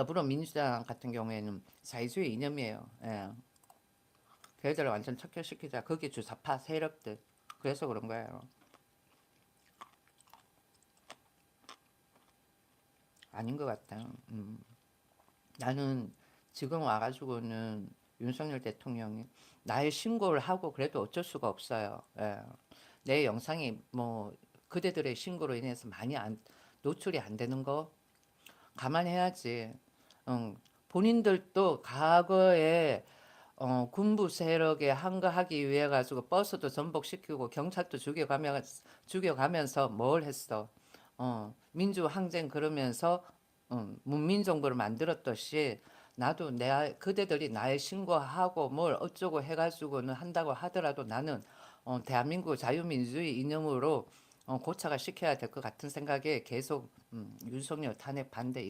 더불어민주당 같은 경우에는 사회주의 이념이에요. 예. 걔들을 완전 척결시키자. 거기 주사파 세력들. 그래서 그런 거예요. 아닌 것 같다. 음. 나는 지금 와가지고는 윤석열 대통령이 나의 신고를 하고 그래도 어쩔 수가 없어요. 예. 내 영상이 뭐 그대들의 신고로 인해서 많이 안, 노출이 안 되는 거 감안해야지. 응. 본인들도 과거에 어, 군부 세력에 항거하기 위해 가지고 버스도 전복시키고 경찰도 죽여가며 죽여가면서 뭘 했어? 어, 민주 항쟁 그러면서 음, 문민 정부를 만들었듯이 나도 내 그대들이 나의 신고하고 뭘 어쩌고 해가지고는 한다고 하더라도 나는 어, 대한민국 자유민주주의 이념으로 어, 고착을 시켜야 될 것 같은 생각에 계속 음, 윤석열 탄핵 반대